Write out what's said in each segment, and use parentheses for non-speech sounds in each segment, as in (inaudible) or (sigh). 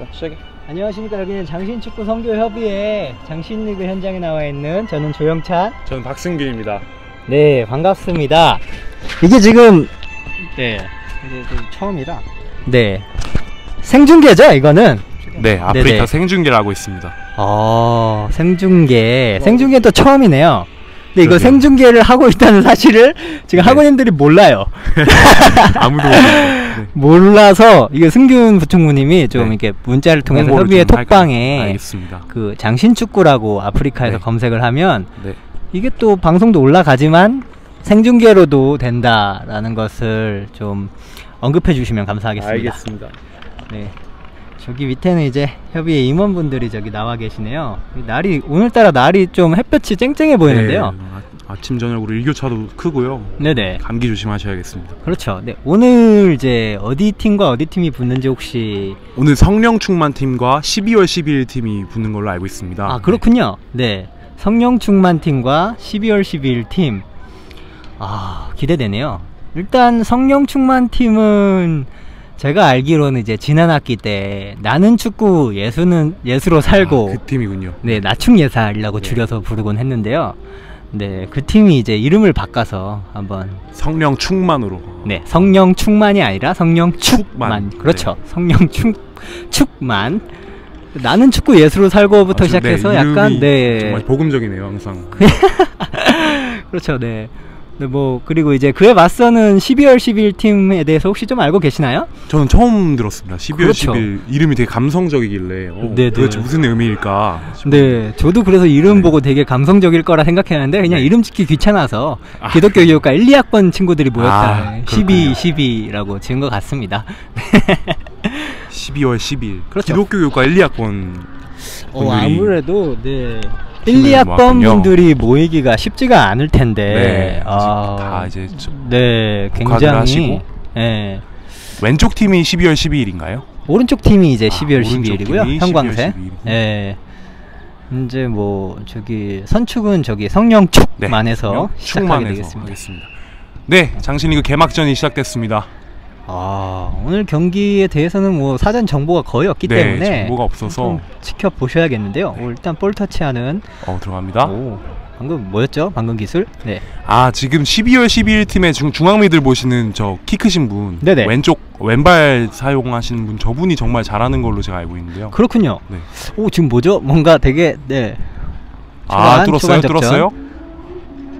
자, 시작해. 안녕하십니까. 여기는 장신축구 성교협의회 장신리그 현장에 나와 있는 저는 조영찬. 저는 박승규입니다. 네 반갑습니다. 이게 지금 네 이게 좀 처음이라. 네. 생중계죠 이거는? 네, 아프리카 네네. 생중계를 하고 있습니다. 어 생중계. 생중계 또 처음이네요 근데 이거 그러게요. 생중계를 하고 있다는 사실을 지금 네. 학원님들이 몰라요 (laughs) 아무도. 네. 몰라서 이게 승균 부총무님이 좀 네. 이렇게 문자를 통해서 홍보를 협의회 좀? 톡방에 알겠습니다. 그 장신축구라고 아프리카에서 네. 검색을 하면 네. 이게 또 방송도 올라가지만 생중계로도 된다라는 것을 좀 언급해 주시면 감사하겠습니다. 알겠습니다. 네. 저기 밑에는 이제 협의회 임원분들이 저기 나와 계시네요. 이 날이 오늘따라 날이 좀 햇볕이 쨍쨍해 보이는데요. 네, 아, 아침 저녁으로 일교차도 크고요. 네, 네. 감기 조심하셔야겠습니다. 그렇죠. 네. 오늘 이제 어디 팀과 어디 팀이 붙는지 혹시 오늘 성령충만 팀과 12월 12일 팀이 붙는 걸로 알고 있습니다. 아 그렇군요. 네. 성령충만 팀과 12월 12일 팀. 아 기대되네요. 일단 성령충만 팀은 제가 알기로는 이제 지난 학기 때 나는 축구 예수는 예수로 살고 아, 그 팀이군요. 네 나축 예살이라고 네. 줄여서 부르곤 했는데요. 네 그 팀이 이제 이름을 바꿔서 한번 성령 충만으로. 네 성령 충만이 아니라 성령 축만 축만. 그렇죠 성령축 축만 나는 축구 예수로 살고부터 아주, 시작해서 네, 약간 네 정말 복음적이네요, 항상. (laughs) 그렇죠 네. 네, 뭐 그리고 이제 그에 맞서는 12월 10일 팀에 대해서 혹시 좀 알고 계시나요? 저는 처음 들었습니다. 12월 그렇죠. 10일 이름이 되게 감성적이길래 어, 네, 도대체 네. 무슨 의미일까? 네, 저도 그래서 이름 네. 보고 되게 감성적일 거라 생각했는데 그냥 네. 이름 짓기 귀찮아서 아. 기독교 교육과 1, 2학번 친구들이 모였다. 아, 12, 그렇군요. 12라고 지은 것 같습니다. 12월 10일. 그렇죠. 기독교 교과 1, 2학번 어, 아무래도 네. 1, 팀을 2학번 모았군요. 분들이 모이기가 쉽지가 않을 텐데. 네, 아, 다 이제 저- 네, 굉장히. 네. 왼쪽 팀이 12월 12일인가요? 오른쪽 팀이 이제 아, 12월 오른쪽 12일이고요. 팀이 형광색. 12월 12일. 예. 이제 뭐 저기 선축은 저기 성령축만 해서 시작하게 네, 충만해서 되겠습니다. 하겠습니다. 네, 장신리그 개막전이 시작됐습니다. 아, 오늘 경기에 대해서는 뭐 사전 정보가 거의 없기 네, 때문에 정보가 없어서 좀 지켜보셔야겠는데요. 오, 일단 볼 터치하는 어, 들어갑니다. 오, 방금 뭐였죠? 방금 기술? 네. 아, 지금 12월 12일 팀의 중, 중앙미들 보시는 저 키 크신 분, 네네. 왼쪽 왼발 사용하시는 분, 저분이 정말 잘하는 걸로 제가 알고 있는데요. 그렇군요. 네. 오, 지금 뭐죠? 뭔가 되게 네. 아, 초반, 뚫었어요? 뚫었어요?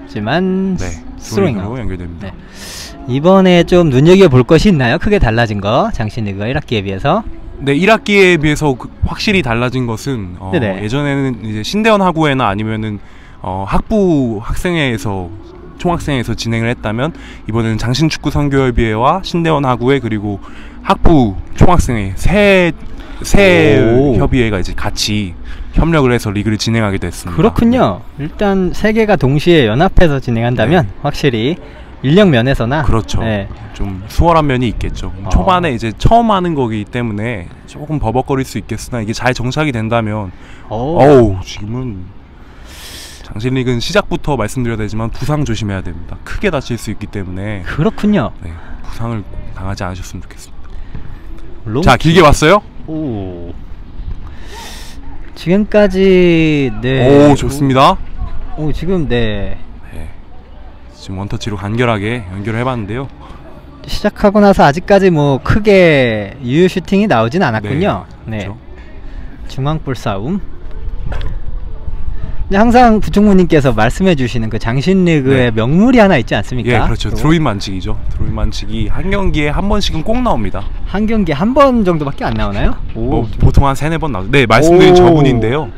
하지만 네, 스로잉으로 연결됩니다. 네. 이번에 좀 눈여겨 볼 것이 있나요? 크게 달라진 거 장신리그가 1학기에 비해서. 네, 1학기에 비해서 그- 확실히 달라진 것은 어, 네네. 예전에는 이제 신대원 학우회나 아니면은 어, 학부 학생회에서 총학생회에서 진행을 했다면 이번에는 장신축구 선교협의회와 신대원 학우회 그리고 학부 총학생회 세, 세 오. 협의회가 이제 같이 협력을 해서 리그를 진행하게 됐습니다. 그렇군요. 일단 세 개가 동시에 연합해서 진행한다면 확실히 인력 면에서나 네. 그렇죠. 네. 좀 수월한 면이 있겠죠. 아. 초반에 이제 처음 하는 거기 때문에 조금 버벅거릴 수 있겠으나 이게 잘 정착이 된다면 오. 어우 지금은 장신리그는 시작부터 말씀드려야 되지만 부상 조심해야 됩니다. 크게 다칠 수 있기 때문에 그렇군요. 네, 부상을 당하지 않으셨으면 좋겠습니다. 롱- 자 길게 봤어요? 오. 지금까지 네. 오 좋습니다. 오, 오, 지금 네. 네. 지금 원터치로 간결하게 연결을 해봤는데요. 시작하고 나서 아직까지 뭐 크게 유효 슈팅이 나오진 않았군요. 네. 그렇죠. 중앙볼 싸움. 근데 항상 부총무님께서 말씀해 주시는 그 장신리그의 네. 명물이 하나 있지 않습니까? 예, 그렇죠. 또 드로인 만치기죠. 드로인 만치기 한 경기에 한 번씩은 꼭 나옵니다. 한 경기 한번 정도밖에 안 나오나요? 오, 뭐 보통 한 세네 번 나오죠. 네, 말씀드린 오. 저분인데요.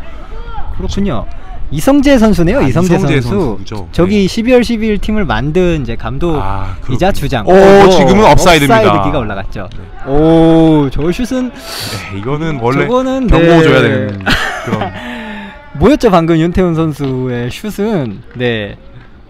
그렇군요. 이성재 선수네요. 아, 이성재, 이성재 선수. 선수죠. 저기 12월 12일 팀을 만든 이제 감독 아. 이자 주장. 오, 오, 지금은 업사이드입니다. 업사이드기가 올라갔죠. 오, 저 슛은 네, 이거는 원래 저거는 경고 네. 줘야 되는 (laughs) 그런 뭐였죠 방금 윤태훈 선수의 슛은 네.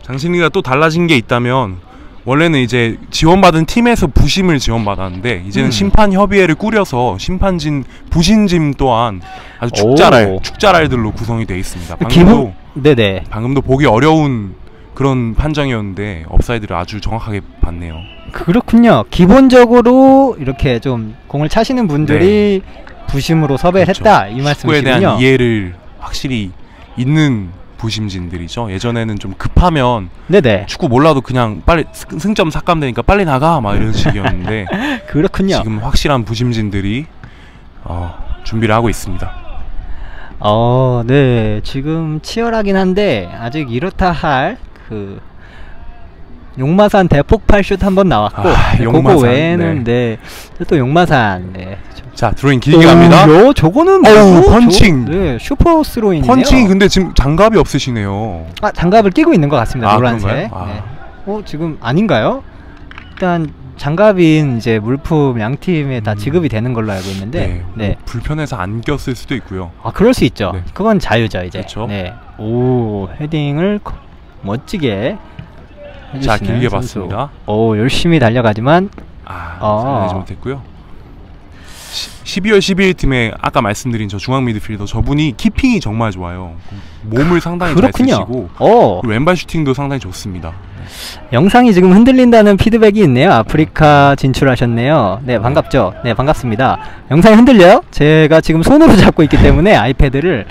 장신리가 또 달라진 게 있다면 원래는 이제 지원받은 팀에서 부심을 지원받았는데 이제는 음. 심판 협의회를 꾸려서 심판진 부심진 또한 아주 축자랄 오. 축자랄들로 구성이 되어 있습니다. 방금도 기본 네네. 방금도 보기 어려운 그런 판정이었는데 업사이드를 아주 정확하게 봤네요. 그렇군요. 기본적으로 이렇게 좀 공을 차시는 분들이 부심으로 섭외를 그렇죠. 했다 이 축구에 말씀이시군요. 대한 이해를 확실히 있는 부심진들이죠. 예전에는 좀 급하면 네네 축구 몰라도 그냥 빨리 승- 승점 삭감되니까 빨리 나가 막 이런 식이었는데 (laughs) 그렇군요. 지금 확실한 부심진들이 어, 준비를 하고 있습니다. 어, 네. 지금 치열하긴 한데 아직 이렇다 할 그 용마산 대폭발 슛 한 번 나왔고 아, 네, 용마산, 그거 외에는 네. 또 용마산 네. 자 드로잉 길게 갑니다. 요, 저거는 어우, 뭐? 펀칭. 저, 네, 슈퍼 스로인이네요. 펀칭이 근데 지금 장갑이 없으시네요. 아, 장갑을 끼고 있는 것 같습니다. 아, 노란색. 그런가요? 아. 네. 어, 지금 아닌가요? 일단 장갑인 이제 물품 양 팀에 다 음. 지급이 되는 걸로 알고 있는데 네, 네. 뭐 불편해서 안 꼈을 수도 있고요. 아 그럴 수 있죠. 네. 그건 자유죠 이제. 그렇죠. 네. 오 헤딩을 거- 멋지게. 자 길게. 봤습니다. 오 열심히 달려가지만 아 아. 살리지 못했고요. 시, 12월 12일 팀에 아까 말씀드린 저 중앙 미드필더 저분이 키핑이 정말 좋아요. 몸을 상당히 그렇군요. 잘 쓰시고 오 그리고 왼발 슈팅도 상당히 좋습니다. 영상이 지금 흔들린다는 피드백이 있네요. 아프리카 진출하셨네요. 네 반갑죠. 네 반갑습니다. 영상이 흔들려요? 제가 지금 손으로 잡고 있기 때문에 아이패드를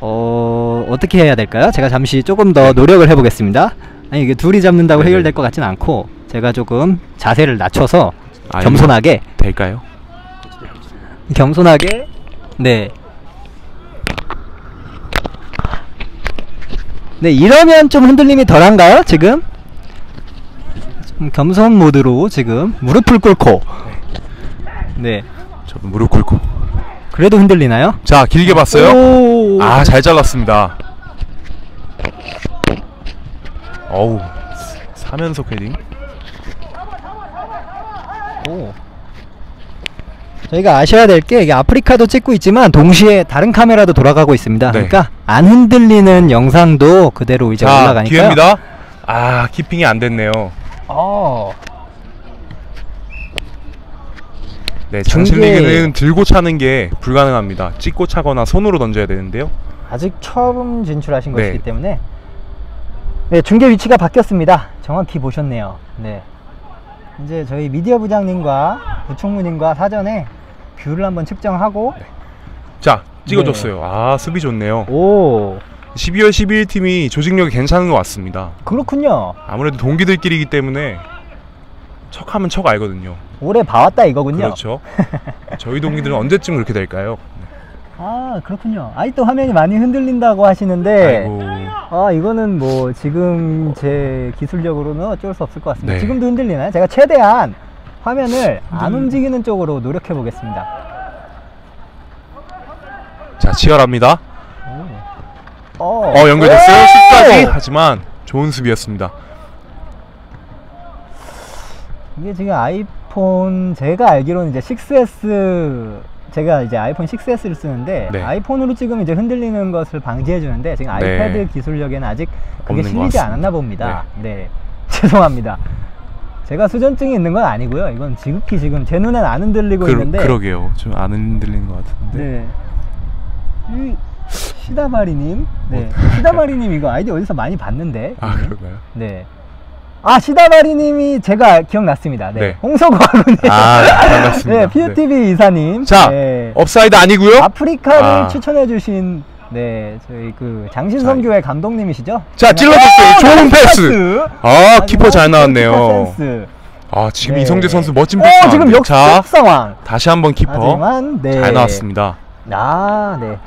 어 어떻게 해야 될까요? 제가 잠시 조금 더 노력을 해보겠습니다. 아니 이게 둘이 잡는다고 네네. 해결될 것 같진 않고 제가 조금 자세를 낮춰서 아, 겸손하게 될까요? 겸손하게 네. 네 이러면 좀 흔들림이 덜한가요 지금? 좀 겸손 모드로 지금 무릎을 꿇고 네 저도 무릎 꿇고. 그래도 흔들리나요? 자 길게 봤어요. 오. 아잘 잘랐습니다. 어우 3연속 헤딩. 오. 저희가 아셔야 될 게 이게 아프리카도 찍고 있지만 동시에 다른 카메라도 돌아가고 있습니다. 네. 그러니까 안 흔들리는 영상도 그대로 이제 자 올라가니까요. 기회입니다. 아 키핑이 안 됐네요. 어. 네, 장신리그는 들고 차는 게 불가능합니다. 찍고 차거나 손으로 던져야 되는데요. 아직 처음 진출하신 네. 것이기 때문에 네 중계 위치가 바뀌었습니다. 정확히 보셨네요. 네 이제 저희 미디어 부장님과 부총무님과 사전에 뷰를 한번 측정하고 자, 찍어줬어요. 아, 수비 좋네요. 오 12월 12일 팀이 조직력이 괜찮은 것 같습니다. 그렇군요. 아무래도 동기들끼리기 때문에 척하면 척 알거든요. 오래 봐왔다 이거군요. 그렇죠. 저희 동기들은 (laughs) 언제쯤 그렇게 될까요? 아 그렇군요. 아직도 화면이 많이 흔들린다고 하시는데 아이고. 아 이거는 뭐 지금 제 기술력으로는 어쩔 수 없을 것 같습니다. 네. 지금도 흔들리나요? 제가 최대한 화면을 안 움직이는 쪽으로 노력해 보겠습니다. 자, 치열합니다. 어, 어, 연결됐어요. 오! 10까지. 하지만 좋은 수비였습니다. 이게 지금 아이폰 제가 알기로는 이제 6S 제가 이제 아이폰 6S를 쓰는데 네. 아이폰으로 찍으면 이제 흔들리는 것을 방지해 주는데 지금 네. 아이패드 기술력에는 아직 그게 실리지. 않았나 봅니다. 네. (laughs) 죄송합니다. 제가 수전증이 있는 건 아니고요. 이건 지극히 지금 제 눈엔 안 흔들리고 그, 있는데 그러게요. 좀 안 흔들리는 것 같은데. 네. 이 시다마리님, 네. 뭐. (laughs) 시다마리님 이거 아이디 어디서 많이 봤는데. 아, 그런가요? 네. 아 시다마리님이 제가 기억났습니다. 네. 네. 홍석화군님. 아, 반갑습니다. 네, PUTV (laughs) 이사님. 자, 네. 업사이드 아니고요. 아프리카를 아. 추천해주신 네 저희 그 장신성교회 감독님이시죠? 자, 찔러줬어요. 오, 좋은 나이스 패스. 아, 키퍼 잘 나왔네요. 센스. 아, 지금 네. 이성재 선수 멋진 어, 패스 지금 나왔는데. 역습 자, 상황. 다시 한번 키퍼 하지만 네. 잘 나왔습니다. 아, 네.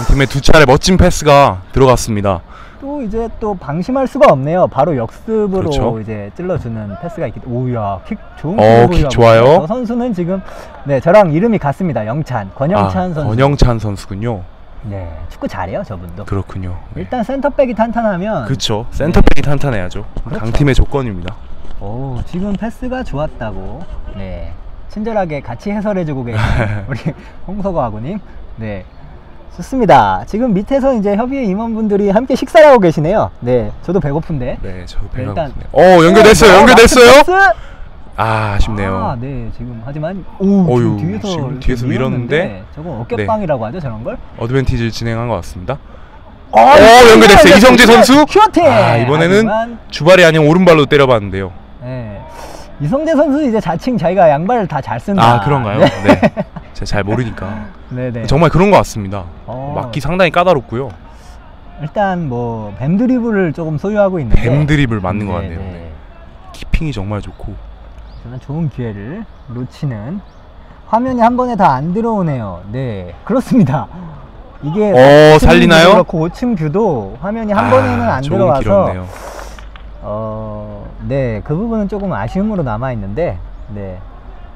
이 팀의 두 차례 멋진 패스가 들어갔습니다. 또 이제 또 방심할 수가 없네요. 바로 역습으로 그렇죠. 이제 찔러주는 패스가 있기 때문에 오야 킥 좋은 어, 킥 좋아요. 저 선수는 지금 네 저랑 이름이 같습니다. 영찬 권영찬 아, 선수. 권영찬 선수군요. 네 축구 잘해요 저분도. 그렇군요. 네. 일단 센터백이 탄탄하면 그렇죠. 센터백이 탄탄해야죠. 그렇죠. 강팀의 조건입니다. 오 지금 패스가 좋았다고 네 친절하게 같이 해설해주고 계신 (laughs) 우리 홍석호 아구님 네 좋습니다. 지금 밑에서 이제 협의회 임원분들이 함께 식사를 하고 계시네요. 네 저도 배고픈데. 네, 저도 배가 일단- 고프네요. 어, 연결됐어요. 어, 연결됐어요. 패스! 아, 아쉽네요. 아, 네, 지금 하지만 오, 어휴, 지금 뒤에서 지금 뒤에서 밀었는데? 저거 어깨빵이라고 하죠, 저런 걸? 어드밴티지를 진행한 것 같습니다. 어, 연결됐어요. 이성재 선수? 슈팅! 아, 이번에는 하지만, 주발이 아닌 오른발로 때려봤는데요. 네. 이성재 선수 이제 자칭 자기가 양발을 다 잘 쓴다. 아, 그런가요? 네. (laughs) 제가 잘 모르니까 (laughs) 네네. 정말 그런 것 같습니다. 어, 막기 상당히 까다롭고요. 일단 뭐 뱀 드리블을 조금 소유하고 있는데 뱀 드립을 맞는 것 같네요. 네네. 네. 키핑이 정말 좋고. 저는 좋은 기회를 놓치는 화면이 한 번에 다 안 들어오네요. 네, 그렇습니다. 이게 어, 4층 살리나요? 그렇고 5층 뷰도 화면이 한 번에는 안 조금 들어와서 길었네요. 어, 네, 그 부분은 조금 아쉬움으로 남아 있는데, 네,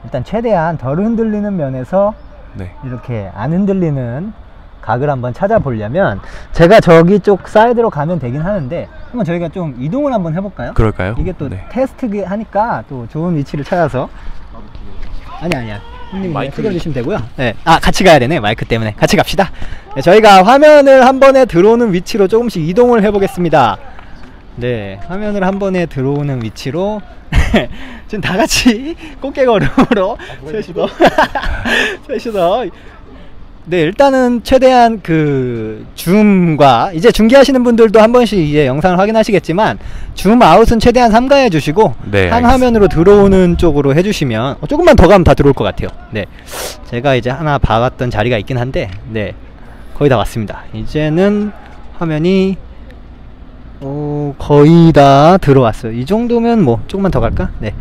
일단 최대한 덜 흔들리는 면에서 네. 이렇게 안 흔들리는 각을 한번 찾아보려면 제가 저기 쪽 사이드로 가면 되긴 하는데 한번 저희가 좀 이동을 한번 해볼까요? 그럴까요? 이게 또 네. 테스트 하니까 또 좋은 위치를 찾아서 아니 아니야 형님 마이크 걸리시면 되고요 네. 아 같이 가야 되네 마이크 때문에 같이 갑시다 네, 저희가 화면을 한 번에 들어오는 위치로 조금씩 이동을 해 보겠습니다 네 화면을 한 번에 들어오는 위치로 (laughs) 지금 다 같이 (laughs) 꽃게걸음으로 셋이서 (laughs) 셋이서 네 일단은 최대한 그 줌과 이제 중계하시는 분들도 한 번씩 이제 영상을 확인하시겠지만 줌 아웃은 최대한 삼가해 주시고 네, 한 알겠습니다. 화면으로 들어오는 쪽으로 해주시면 어, 조금만 더 가면 다 들어올 것 같아요. 네 제가 이제 하나 봐왔던 자리가 있긴 한데 네 거의 다 왔습니다. 이제는 화면이 어, 거의 다 들어왔어요. 이 정도면 뭐 조금만 더 갈까? 네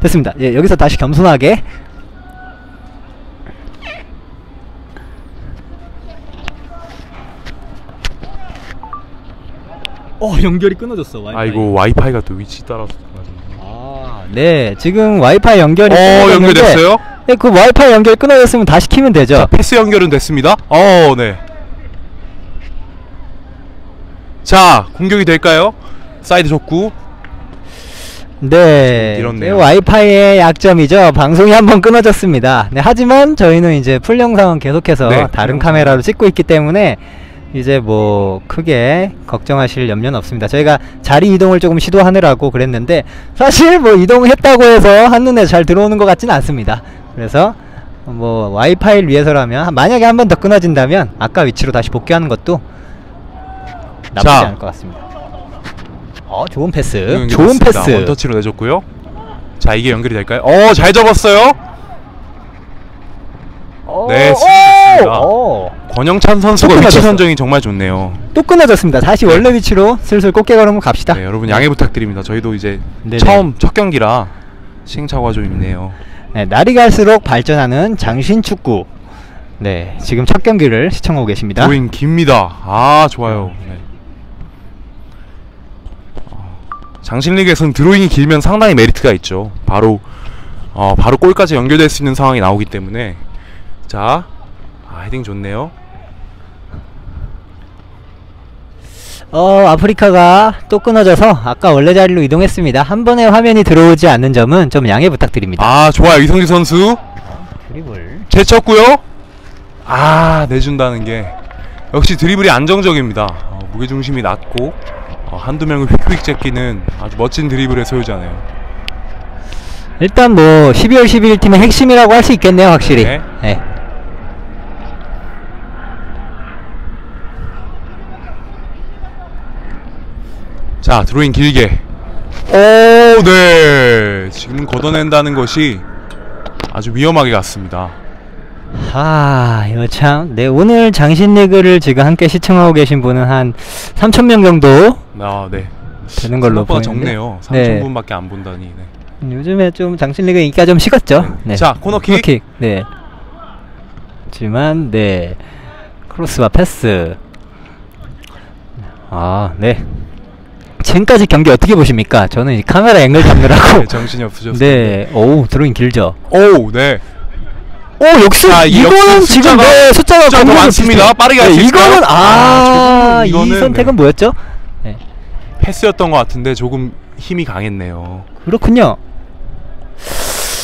됐습니다. 예, 여기서 다시 겸손하게 어 연결이 끊어졌어 와이파이. 아이고 와이파이가 또 위치 따라서 달라졌네요. 아, 네 지금 와이파이 연결이 어 연결됐어요? 네, 그 와이파이 연결 끊어졌으면 다시 키면 되죠. 자, 패스 연결은 됐습니다. 어, 네. 자, 공격이 될까요? 사이드 족구. 네. 네, 와이파이의 약점이죠. 방송이 한번 끊어졌습니다. 네, 하지만 저희는 이제 풀 영상은 계속해서 네, 다른 풀 카메라로 찍고 있기 때문에 이제 뭐 크게 걱정하실 염려는 없습니다. 저희가 자리 이동을 조금 시도하느라고 그랬는데 사실 뭐 이동했다고 해서 한눈에 잘 들어오는 것 같지는 않습니다. 그래서 뭐 와이파이를 위해서라면 만약에 한 번 더 끊어진다면 아까 위치로 다시 복귀하는 것도 나쁘지 자. 않을 것 같습니다. 어, 좋은 패스. 좋은 패스. 원터치로 내줬고요. 자, 이게 연결이 될까요? 어, 잘 접었어요. 오, 네, 오, 수비됐습니다. 오. 권영찬 선수가 또 위치 끊어졌어. 선정이 정말 좋네요. 또 끊어졌습니다. 다시 원래 위치로 슬슬 꽃게 걸음을 갑시다. 네, 여러분 양해 부탁드립니다. 저희도 이제 네네. 처음 첫 경기라 시행착오가 좀 있네요. 네, 날이 갈수록 발전하는 장신 축구. 네, 지금 첫 경기를 시청하고 계십니다. 드로잉 깁니다. 아, 좋아요. 네. 어, 장신리그에서는 드로잉이 길면 상당히 메리트가 있죠. 바로 어, 바로 골까지 연결될 수 있는 상황이 나오기 때문에 자, 아, 헤딩 좋네요. 어, 아프리카가 또 끊어져서 아까 원래 자리로 이동했습니다. 한 번에 화면이 들어오지 않는 점은 좀 양해 부탁드립니다. 아, 좋아요. 이성규 선수 드리블. 제쳤고요. 아, 내준다는 게 역시 드리블이 안정적입니다. 어, 무게 중심이 낮고 어, 한두 명을 휙휙 제끼는 아주 멋진 드리블의 소유자네요. 일단 뭐 12월 12일 팀의 핵심이라고 할 수 있겠네요, 확실히. 네. 네. 자 드로잉 길게 오 네 지금 걷어낸다는 것이 아주 위험하게 갔습니다 아, 이거 참. 네, 오늘 장신 리그를 지금 함께 시청하고 계신 분은 한 3,000명 정도 아 네 되는 걸로 보이는데. 적네요 네. 3천분밖에 안 본다니 네. 음, 요즘에 좀 장신 리그 인기가 좀 식었죠. 네. 자, 코너킥. 네. 하지만 네. 크로스와 패스. 아, 네. 지금까지 경기 어떻게 보십니까? 저는 이 카메라 앵글 잡느라고 네, 정신이 없으셨습니다 네. 오, 드로잉 길죠. 오 네 오, 역시 자, 이 이거는 역시 지금 숫자가- 네, 숫자가 숫자가 더 많습니다. 빠르게 할수 네, 있을까요? 이거는 아, 아, 조금 이거는, 선택은 네. 뭐였죠? 네. 패스였던 것 같은데 조금 힘이 강했네요 그렇군요.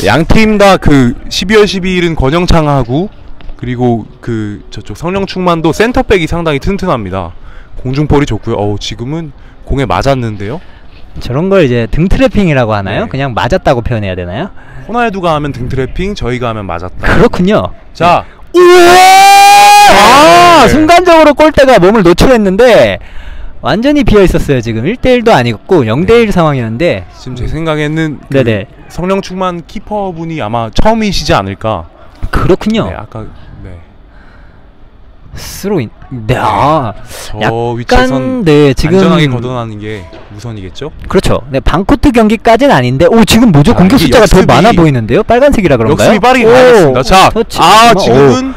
양 팀 다 그 12월 12일은 권영창하고 그리고 그 저쪽 성령충만도 센터백이 상당히 튼튼합니다. 공중볼이 좋고요. 어우 지금은 공에 맞았는데요. 저런 걸 이제 등 트래핑이라고 하나요? 네. 그냥 맞았다고 표현해야 되나요? 호날두가 하면 등 트래핑, 저희가 하면 맞았다. 그렇군요. 자, 아, 네. 순간적으로 골대가 몸을 노출했는데 완전히 비어 있었어요. 지금 1대1도 아니었고 0대1 상황이었는데 지금 제 생각에는 그 네네. 성령 충만 키퍼분이 아마 처음이시지 않을까. 그렇군요. 네, 아까 네. 스로 인. 네. 아. 저 약간 네, 지금 안전하게 걷어나는 게 우선이겠죠? 그렇죠. 네, 방코트 경기까지는 아닌데 오, 지금 뭐죠? 자, 공격 숫자가 더 역습이- 많아 보이는데요? 빨간색이라 그런가요? 역습이 빠르게 오, 가겠습니다. 자, 터치. 아 오, 지금은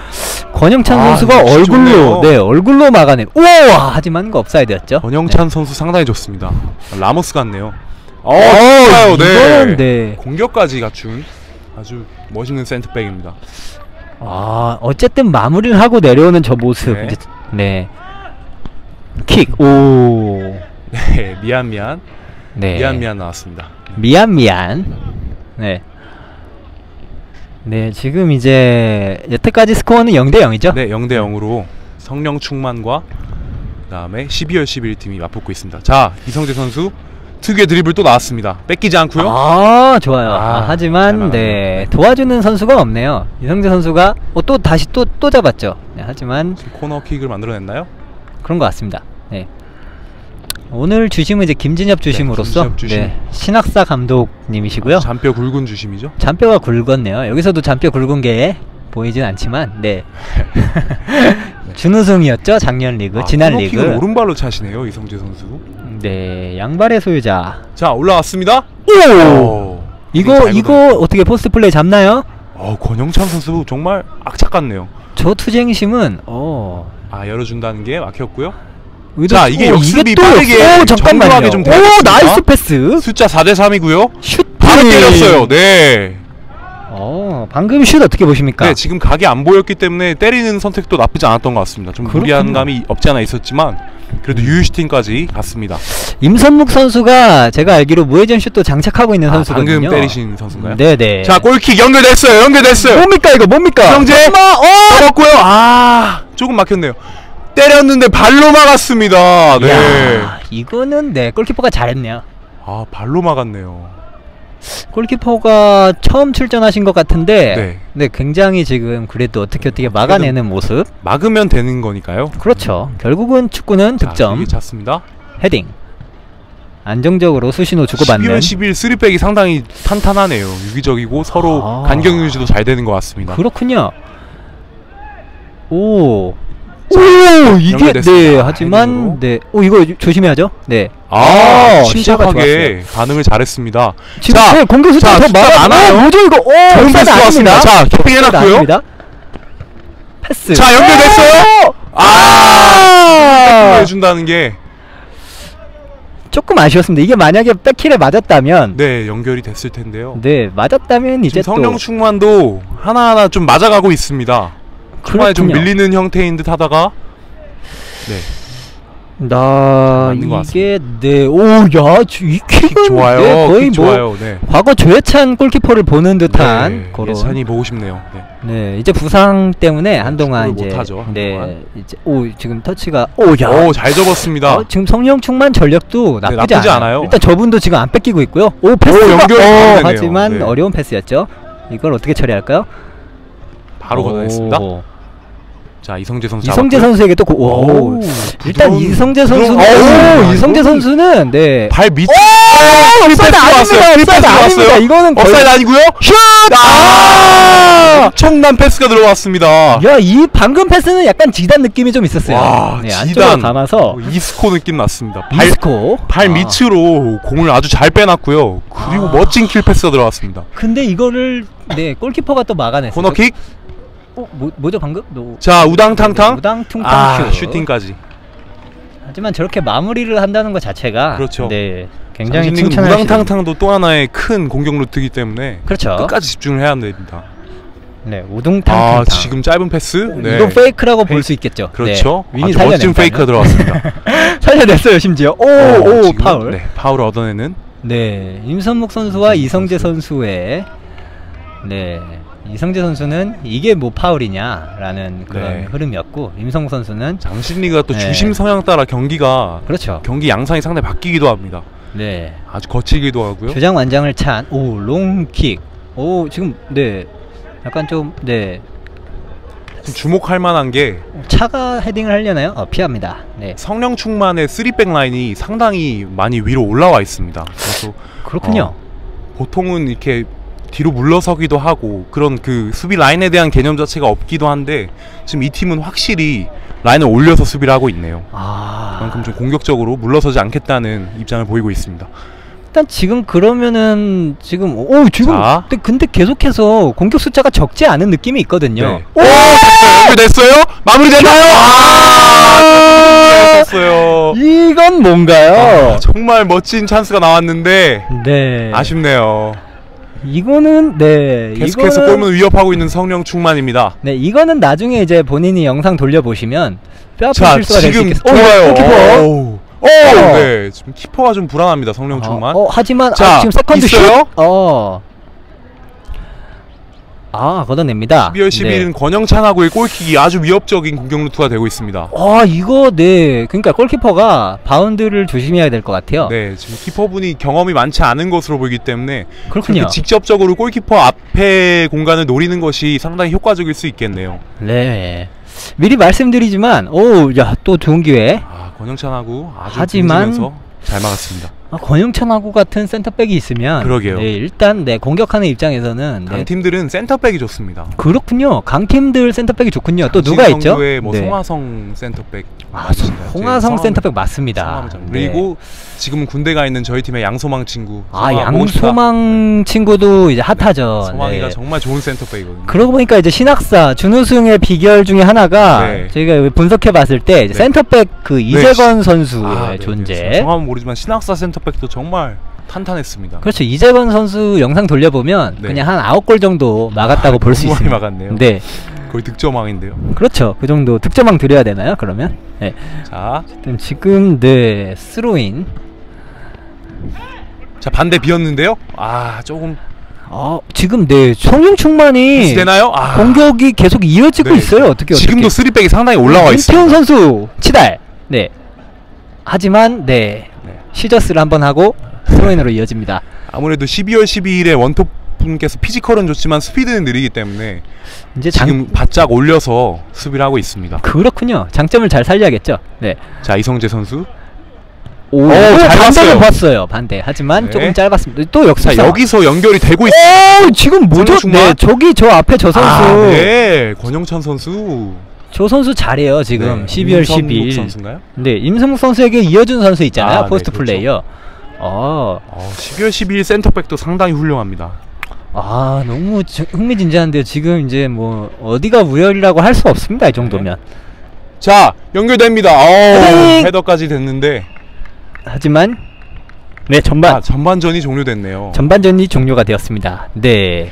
권영찬 아, 선수가 얼굴로 좋네요. 네, 얼굴로 막아내. 우와! 하지만 그 업사이드였죠. 권영찬 선수 상당히 좋습니다. 라모스 같네요. 어, 네. 좋아요. 네. 네. 공격까지 갖춘 아주 멋있는 센터백입니다. 아, 어쨌든 마무리를 하고 내려오는 저 모습. 네. 이제- 네. 킥. 오. 네, 미안 미안. 네. 미안 미안 나왔습니다. 미안 미안. 네. 네, 지금 이제 여태까지 스코어는 0 대 0이죠? 네, 0 대 0으로 성령 충만과 그다음에 12월 11 팀이 맞붙고 있습니다. 자, 이성재 선수 특유의 드리블 또 나왔습니다. 뺏기지 않고요. 아, 좋아요. 아, 아, 잘 하지만. 네, 도와주는 선수가 없네요. 이성재 선수가 어, 또 다시 또 또 잡았죠. 네, 하지만 코너킥을 만들어냈나요? 그런 것 같습니다. 네. 오늘 주심은 이제 김진엽 주심으로서 김진엽 주심. 네, 신학사 감독님이시고요. 잔뼈 굵은 주심이죠. 잔뼈가 굵었네요. 여기서도 잔뼈 굵은 게 보이진 않지만, 네. (laughs) 준우승이었죠 작년 리그, 아, 지난 리그. 오른발로 차시네요, 이성재 선수. 네, 양발의 소유자. 자, 올라왔습니다. 오! 이거 잘 이거 걷어냈고. 어떻게 포스트 플레이 잡나요? 어, 권영찬 선수 정말 악착 같네요. 저 투쟁심은 어 아, 열어준다는 게 막혔고요. 자, 이게 오, 역습이 또 빠르게 역- 오, 잠깐만요. 좀 오. 나이스 패스 숫자 4대 3이고요. 슛 바로 때렸어요. 네. 어 방금 슛 어떻게 보십니까? 네, 지금 각이 안 보였기 때문에 때리는 선택도 나쁘지 않았던 것 같습니다. 좀 그렇군요. 무리한 감이 없지 않아 있었지만 그래도 유유 슈팅까지 갔습니다. 임선묵 선수가 제가 알기로 무회전 슛도 장착하고 있는 아, 선수거든요. 방금 때리신 선수인가요? 네네. 자, 골킥 연결됐어요. 연결됐어요. 뭡니까 이거 뭡니까? 설마, 어! 잡았고요. 아, 조금 막혔네요. 때렸는데 발로 막았습니다. 네. 야, 이거는 네 골키퍼가 잘했네요. 아, 발로 막았네요. 골키퍼가 처음 출전하신 것 같은데, 네. 네, 굉장히 지금 그래도 어떻게 어떻게 막아내는 모습. 막으면 되는 거니까요. 그렇죠. 결국은 축구는 자, 득점, 되게 찼습니다. 헤딩. 안정적으로 수신호 12월 주고받는. 10일 3백이 상당히 탄탄하네요. 유기적이고 서로 아. 간격 유지도 잘 되는 것 같습니다. 그렇군요. 오. 오 이게 연결됐습니다. 네 아, 하지만 헤딩으로. 네. 오 이거 조심해야죠. 네. 아, 시야가 침착하게 반응을 잘했습니다. 지금 자, 네, 공격 숫자 자, 더 숫자 많아요. 뭐죠 이거? 오, 패스 아닙니다. 왔습니다. 자, 옵사이드 해놨고요. 패스. 자, 연결됐어요. 아, 아! 해준다는 게 조금 아쉬웠습니다. 이게 만약에 백힐에 맞았다면 네, 네, 연결이 됐을 텐데요. 맞았다면 이제 지금 또 성령 충만도 하나하나 좀 맞아가고 있습니다. 초반에 좀 그렇군요. 밀리는 형태인 듯 하다가 네, 나 맞는 것 이게 네오야이 킥은 좋아요. 네, 거의 킥뭐 좋아요. 네. 과거 조혜찬 골키퍼를 보는 듯한 네, 그런 예찬이 보고 싶네요. 네. 네 이제 부상 때문에 한동안 축구를 이제 못하죠, 네 한동안. 이제 오 지금 터치가 오야 오, 잘 접었습니다. 어, 지금 성령충만 전력도 나쁘지, 네, 나쁘지 않아요. 않아요. 일단 저분도 지금 안 뺏기고 있고요. 오 패스가 연결이 어. 하지만 네. 어려운 패스였죠. 이걸 어떻게 처리할까요? 바로 걷어냈습니다. 오. 자, 이성재 선수 이성재. 선수에게 또 고, 오. 오, 일단 부드러운- 이성재 부드러운 선수는 패스입니다. 오, 이성재 이거는 선수는 네. 발 밑. 오! 옵사이드. 왔어요. 옵사이드 아닙니다. 왔어요. 이거는 거의 업사이드 아니고요. 슛! 아! 엄청난 패스가 들어왔습니다. 야, 이 방금 패스는 약간 지단 느낌이 좀 있었어요. 와, 네, 지단. 안쪽으로 담아서 어, 이스코 느낌 났습니다. 발, 이스코. 발 아. 밑으로 공을 아주 잘 빼놨고요. 그리고 아. 멋진 킬 패스가 들어왔습니다. 근데 이거를 네, 골키퍼가 또 막아냈어요. 코너킥. 어, 뭐, 뭐죠 방금? 노... 자, 우당탕탕. 우당퉁탕 아, 슛. 슈팅까지. 하지만 저렇게 마무리를 한다는 것 자체가 그렇죠. 네, 굉장히 칭찬할 우당탕탕도 또 하나의 큰 공격 루트이기 때문에 그렇죠. 끝까지 집중을 해야 됩니다. 네, 우동탕탕. 아, 지금 짧은 패스. 네. 이건 페이크라고 볼. 수 있겠죠. 그렇죠. 네, 아주 멋진. 페이크가 들어왔습니다. (laughs) 살려냈어요 심지어. 오, 어, 오 파울. 네, 파울을 얻어내는 네, 임선묵 선수와 이성재 선수. 선수의 네 이성재 선수는 이게 뭐 파울이냐라는 그런 네. 흐름이었고 임성묵 선수는 장신리가 또 네. 주심 성향 따라 경기가 그렇죠. 경기 양상이 상당히 바뀌기도 합니다. 네 아주 거칠기도 하고요. 주장 완장을 찬 오 롱킥. 오 지금 네 약간 좀네 좀 주목할 만한 게 차가 헤딩을 하려나요? 어, 피합니다. 네 성령 충만의 3백 라인이 상당히 많이 위로 올라와 있습니다. 그래서 그렇군요. 보통은 이렇게 뒤로 물러서기도 하고 그런 그 수비 라인에 대한 개념 자체가 없기도 한데 지금 이 팀은 확실히 라인을 올려서 수비를 하고 있네요. 아, 그만큼 좀 공격적으로 물러서지 않겠다는 입장을 보이고 있습니다. 일단 지금 그러면은 지금 오 지금 자. 근데, 근데 계속해서 공격 숫자가 적지 않은 느낌이 있거든요. 네. 오, 됐어요. 연결됐어요? 마무리됐나요? 아, 됐어요. 이건 뭔가요? 아, 정말 멋진 찬스가 나왔는데 네. 아쉽네요. 이거는 네. 계속해서 이거는- 골문 위협하고 있는 성령 충만입니다. 네, 이거는 나중에 이제 본인이 영상 돌려보시면 뼈아픈 자, 실수가 될수 지금 있겠어요. 좋아요. 키퍼. 오, 오, 네, 지금 키퍼가 좀 불안합니다. 성령 충만. 어, 어, 하지만 자, 아, 지금 세컨드 있어요? 슛. 어. 아, 걷어냅니다. 12월 10일은 네. 권영찬하고의 골킥이 아주 위협적인 공격 루트가 되고 있습니다. 아, 이거 네. 그러니까 골키퍼가 바운드를 조심해야 될 것 같아요. 네, 지금 키퍼분이 경험이 많지 않은 것으로 보이기 때문에 그렇군요. 직접적으로 골키퍼 앞에 공간을 노리는 것이 상당히 효과적일 수 있겠네요. 네. 미리 말씀드리지만 오, 야, 또 좋은 기회. 아, 권영찬하고 아주 하지만 잘 막았습니다. 아, 권영찬하고 같은 센터백이 있으면 그러게요. 네, 일단 네, 공격하는 입장에서는 네, 강팀들은 센터백이 좋습니다. 그렇군요. 강팀들 센터백이 좋군요. 또 누가 있죠? 뭐 네. 송하성 센터백 아, 제 센터백 맞습니다. 네. 그리고 지금은 군대 가 있는 저희 팀의 양소망 친구. 아. 양소망 친구도 이제 핫하죠. 소망이가 네. 정말 좋은 센터백이거든요. 그러고 보니까 이제 신학사 준우승의 비결 중에 하나가 네. 저희가 분석해 봤을 때 네. 센터백 그 이재건 선수의 아, 네, 존재. 네. 성함은 모르지만 신학사 센터 백도 정말 탄탄했습니다. 그렇죠. 이재건 선수 영상 돌려보면 네. 그냥 한 아홉 골 정도 막았다고 아, 볼수 너무 많이 있습니다. 막았네요. 네. 거의 득점왕인데요. 그렇죠. 그 정도 득점왕 드려야 되나요? 그러면? 네. 자, 어쨌든 지금 네 스로인. 자 반대 비었는데요. 아 조금 어 지금 네 성령 충만이 되나요? 아, 공격이 계속 이어지고 네. 있어요. 어떻게? 지금도 쓰리백이 상당히 올라와 있어요. 임태훈 선수 치달. 네. 하지만 네 네. 시저스를 한 번 하고 스로인으로 이어집니다. 아무래도 12월 12일에 원톱 분께서 피지컬은 좋지만 스피드는 느리기 때문에 이제 장 지금 바짝 올려서 수비를 하고 있습니다. 그렇군요. 장점을 잘 살려야겠죠. 네. 자 이성재 선수. 오, 잘 반대로 봤어요. 봤어요. 반대. 하지만 네. 조금 짧았습니다. 또. 자 여기서 연결이 되고 있습니다. 오, 지금 뭐죠? 네, 저기 저 앞에 저 선수. 아, 네, 권영찬 선수. 저 선수 잘해요. 지금 네, 12월 임성국 10일. 선수인가요? 네, 임성국 선수에게 이어준 선수 있잖아요. 아, 네, 포스트 그렇죠. 플레이어. 어, 어, 12월 12일 센터백도 상당히 훌륭합니다. 아 너무 저- 흥미진진한데요. 지금 이제 뭐 어디가 우열이라고 할 수 없습니다. 이 정도면. 자 연결됩니다. 어, 헤딩! 헤더까지 됐는데 하지만 네 전반 아, 전반전이 종료됐네요. 전반전이 종료가 되었습니다. 네.